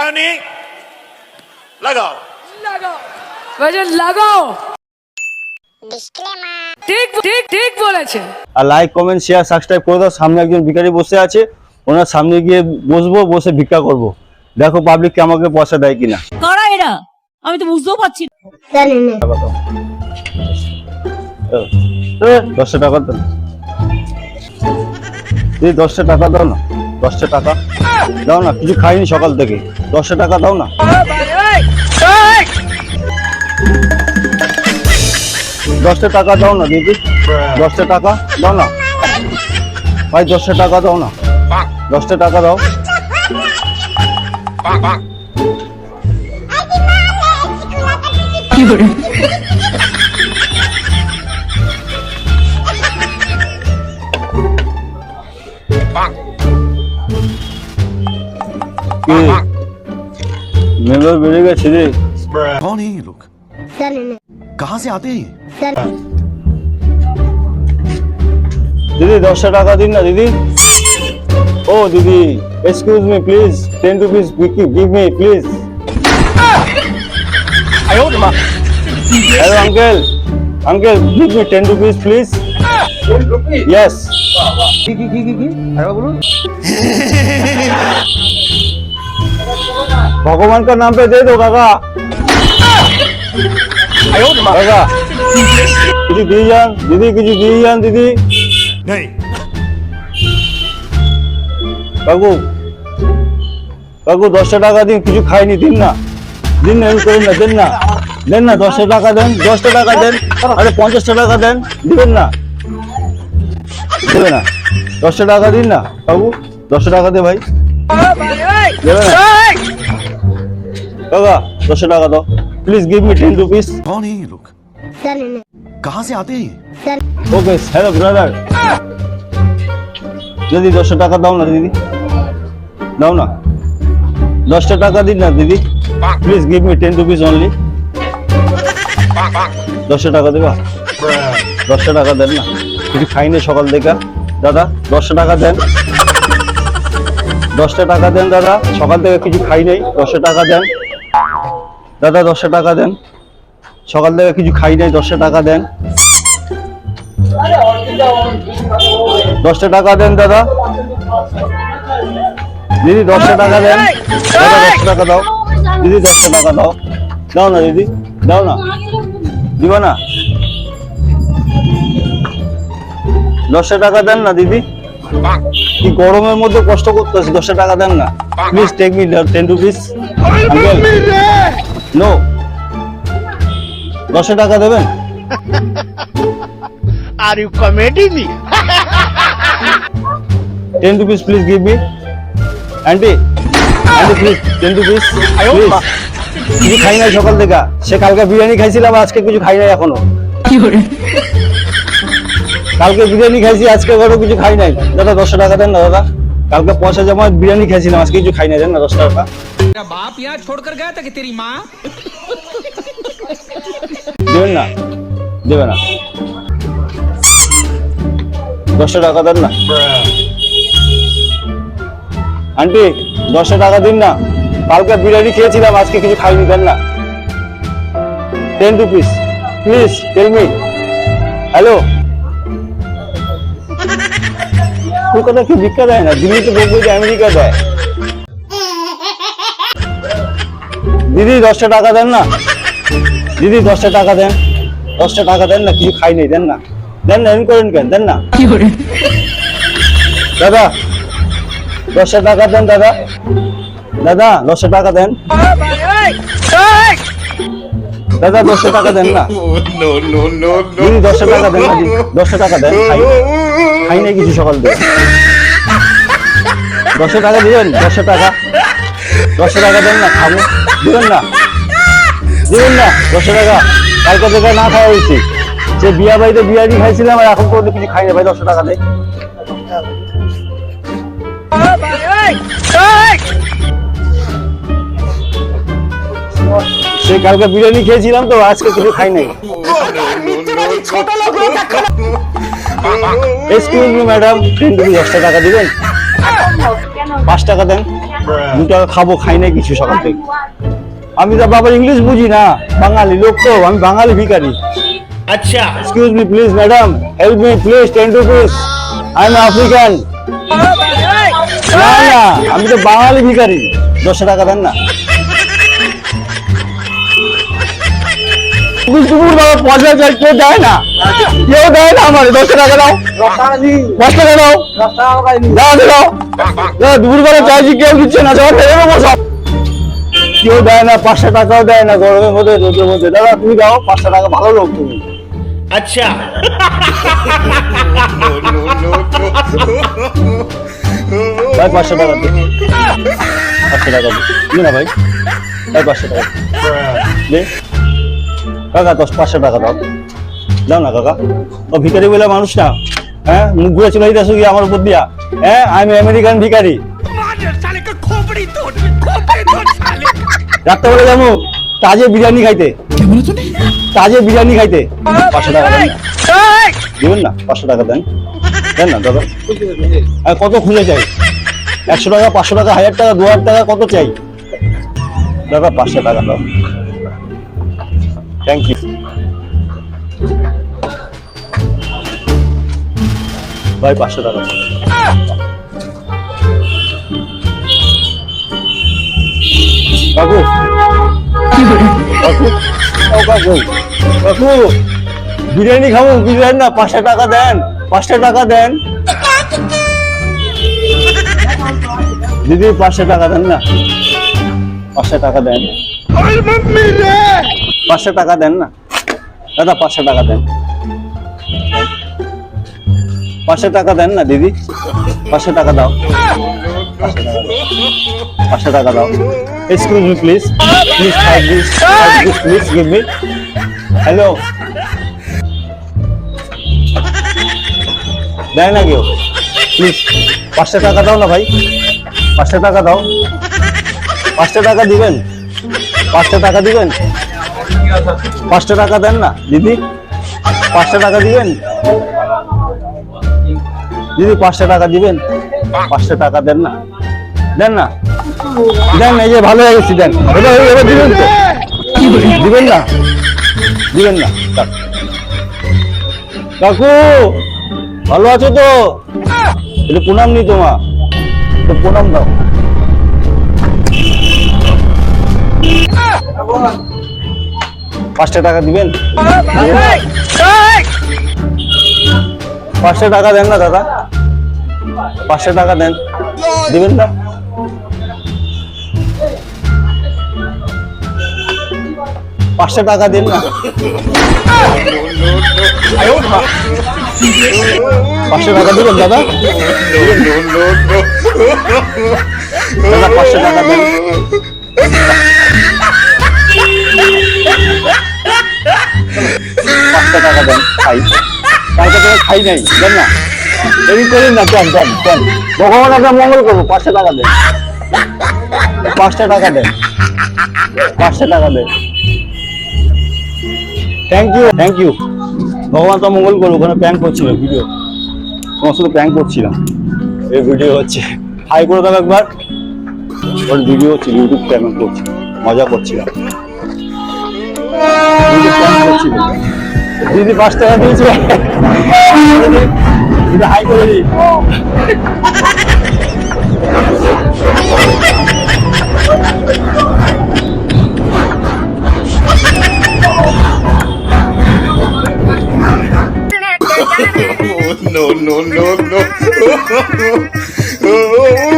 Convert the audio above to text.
গানে লাগাও লাগাও বাজান লাগাও ঠিক ঠিক ঠিক বলেছে। আর লাইক কমেন্ট শেয়ার সাবস্ক্রাইব করে দাও। সামনে একজন ভিখারি বসে আছে। ওনার সামনে গিয়ে বসবো বসে ভিক্ষা করব। দেখো পাবলিক কে আমাকে পয়সা দেয় কিনা। কারা এরা? আমি তো বুঝতেও পারছি জানি না। দশটা টাকা দাও। দশটা টাকা দাও না। দশটা টাকা। দাও না, কিছু খাইনি সকাল থেকে। দশটা টাকা দাও না। দশটা টাকা দাও না, দিদি। দশটা টাকা দাও না। ভাই, দশটা টাকা দাও না। দশটা টাকা দাও। কি মেম্বার বেড়ে গেছে রে कौन है ये लोग कहाँ से आते हैं ये? দিদি দশটা টাকা দিন না দিদি ও দিদি excuse me please ten rupees give me please hello uncle uncle give me ten rupees please yes भगवान का नाम पे दे दो काका काका কিছু দিয়ে যান দিদি কিছু দিয়ে যান দিদি नहीं কাকু কাকু দশটা টাকা দিন কিছু খাইনি দিন না দিন না এমনি করেন না দেন না দেন না দশটা টাকা দেন দশটা টাকা দেন আরে পঞ্চাশটা টাকা দেন দিবেন না দেবে না দশটা টাকা দিন না কাকু দশটা টাকা দে ভাই দেবে না কাকা দশটা টাকা দাও please give me ten rupees कौन है ये लोग कहाँ से आते हैं ये? ওকে হ্যালো ব্রাদার দিদি দশটা টাকা দাও না দিদি দাও না দশটা টাকা দিন না দিদি please give me ten rupees only দশটা টাকা দেবা দশটা টাকা দেন না কিছু খাইনি সকাল থেকে দাদা দশটা টাকা দেন দশটা টাকা দেন দাদা সকাল থেকে কিছু খাই নাই দশটা টাকা দেন দাদা দশটা টাকা দেন। সকাল থেকে কিছু খাই নাই দশটা টাকা দেন। দশটা টাকা দেন দাদা। দিদি দশটা টাকা দেন। দাদা দশটা টাকা দাও। দিদি দশটা টাকা দাও। দাও না দিদি। দাও না। দিব না? দশটা টাকা দেন না দিদি? কি গরমের মধ্যে কষ্ট করতেছি দশটা টাকা দেন না। Please take me ten rupees no দশটা টাকা দেবেন? Are you comedy me? Ten rupees please give me aunty aunty please ten rupees কিছু খাই নাই সকাল থেকে। সে কালকে বিরিয়ানি খাইছিলাম আজকে কিছু খাই নাই এখনও। কালকে বিরিয়ানি খাইছি আজকে ঘরে কিছু খাই নাই। দাদা দশটা টাকা দেন না দাদা। কালকে পয়সা জমা বিরিয়ানি খাইছিলাম আজকে কিছু খাই নাই দেন না দশ টাকা। तेरा बाप यहाँ छोड़कर गया था कि तेरी माँ দেবেন না দেবে না দশটা টাকা দেন না আন্টি দশটা টাকা দিন না কালকে বিরিয়ানি খেয়েছিলাম আজকে কিছু খাইনি দেন না ten rupees please tell me hello Kolkata কি ভিক্ষা দেয় না দিল্লিতে বলবো যে আমেরিকা দেয় দিদি দশটা টাকা দেন না দিদি দশটা টাকা দেন দশটা টাকা দেন না কিছু খাই নেই দেন না দেন না করেন কেন দেন না দাদা দশটা টাকা দেন দাদা দাদা দশটা টাকা দেন দাদা দশটা টাকা দেন না দিদি দশটা টাকা দেন না দিদি, দশটা টাকা দেন খাই নাই কিছু সকাল থেকে দশটা টাকা দিবেন দশটা টাকা দশটা টাকা দেন না খাব দিবেন না। দিবেন না, দশটা টাকা। কালকে থেকে না খাওয়া হয়েছে। সে বিয়া বাড়িতে বিরিয়ানি খাইছিলাম আর এখন পর্যন্ত কিছু খাই না ভাই, দশটা টাকা দেয় সে কালকে বিরিয়ানি খেয়েছিলাম তো, আজকে কিছু খাই নাই। এক্সকিউজ ম্যাডাম দশটা টাকা দিবেন? পাঁচ টাকা দেন। দুটা খাব খাই নাই কিছু সকাল থেকে? আমি তো বাবার ইংলিশ বুঝি না বাঙালি লোক তো আমি বাঙালি ভিকারি আচ্ছা। Excuse me please madam help me please ten rupees I am African না আমি তো বাঙালি ভিকারি দশশো টাকা দেন না। দেয় না? কেউ দেয় না আমার। দশ টাকা দাও। দশ টাকা দাও দাও দাও। দুপুর বেলা কেউ দিচ্ছে না সব। কেউ দেয় না পাঁচশো টাকাও দেয় না গরমের মধ্যে রোদের মধ্যে। দাদা তুমি দাও পাঁচশো টাকা ভালো লোক তুমি। আচ্ছা। ভাই পাঁচশো টাকা পাঁচশো টাকা দিই না ভাই। ভাই পাঁচশো টাকা দে। কাকা দশ পাঁচশো টাকা দাও। দাও না কাকা। ও ভিতরে বলে মানুষ না। হ্যাঁ মুখ ঘুরে চলে যেতে কি আমার উপর দিয়া। হ্যাঁ আমি আমেরিকান ভিখারি। রাত্রেবেলা যাব তাজে বিরিয়ানি খাইতে। তাজে বিরিয়ানি খাইতে। পাঁচশো টাকা দেন না। দিবেন না পাঁচশো টাকা দেন। দেন না দাদা। আর কত খুঁজে চাই? একশো টাকা পাঁচশো টাকা হাজার টাকা দু হাজার টাকা কত চাই? দাদা পাঁচশো টাকা দাও। থ্যাংক ইউ ভাই, পাঁচশো টাকা। কাকু। কাকু। কাকু, বিরিয়ানি খাব, বিরিয়ানি না, পাঁচশো টাকা দেন, পাঁচশো টাকা দেন। দিদি, পাঁচশো টাকা দেন না। পাঁচশো টাকা দেন। পাঁচশো টাকা দেন না। দাদা, পাঁচশো টাকা দেন। পাঁচশো টাকা দেন না, দিদি? পাঁচশো টাকা দাও। পাঁচশো টাকা দাও। Excuse me please please five please give me hello দেয় না কেউ? প্লিজ পাঁচশো টাকা দাও না ভাই। পাঁচশো টাকা দাও। পাঁচশো টাকা দিবেন? পাঁচশো টাকা দিবেন? পাঁচশো টাকা দেন না, দিদি? পাঁচশো টাকা দিবেন? দিদি পাঁচশো টাকা দিবেন, পাঁচশো টাকা দেন না। দেন না? দেন এই যে ভালো হয়ে গেছি, দেন। দিবেন তো? দিবেন না? দিবেন না। কাকু। ভালো আছো তো? এটা প্রণাম নি তোমা তো প্রণাম দাও। পাঁচটা টাকা দিবেন? পাঁচটা টাকা দেন না, দাদা। পাঁচশো টাকা দেন। দিবেন না? পাঁচশো টাকা দিন না। পাঁচশো টাকা দিবেন, দাদা? পাঁচশো টাকা দেন। পাঁচশো টাকা দেন, খাই। কালকে খাই নাই, দেন না। দেরি করেন না, দেন দেন দেন। ভগবান আপনার মঙ্গল করব পাঁচশো টাকা দেন। পাঁচশো টাকা দেন। পাঁচশো টাকা দেন। থ্যাংক ইউ থ্যাংক ইউ ভগবান তো মঙ্গল করব ওখানে প্র্যাঙ্ক করছিল ভিডিও তোমার সাথে প্র্যাঙ্ক করছিলাম। এই ভিডিও হচ্ছে। হাই করে দাও একবার। ওর ভিডিও হচ্ছে ইউটিউব প্র্যাঙ্ক করছি। মজা করছিলাম। দিদি পাঁচ টাকা দিয়েছে। দিদি হাই করে দিই no, no, no, no.